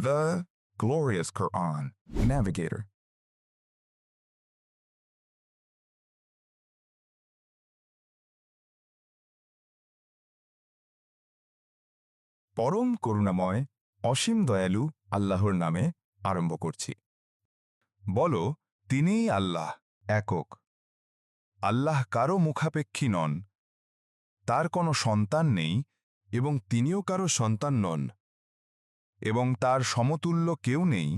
The glorious Quran. Navigator. পরম করুণাময়, অসীম দয়ালু আল্লাহর নামে আরম্ভ করছি বলো, তিনিই আল্লাহ, একক আল্লাহ কারও মুখাপেক্ষী নন তার কোনো সন্তান নেই এবং তিনিও কারও সন্তান নন এবং তার সমতুল্য কেউ নেই।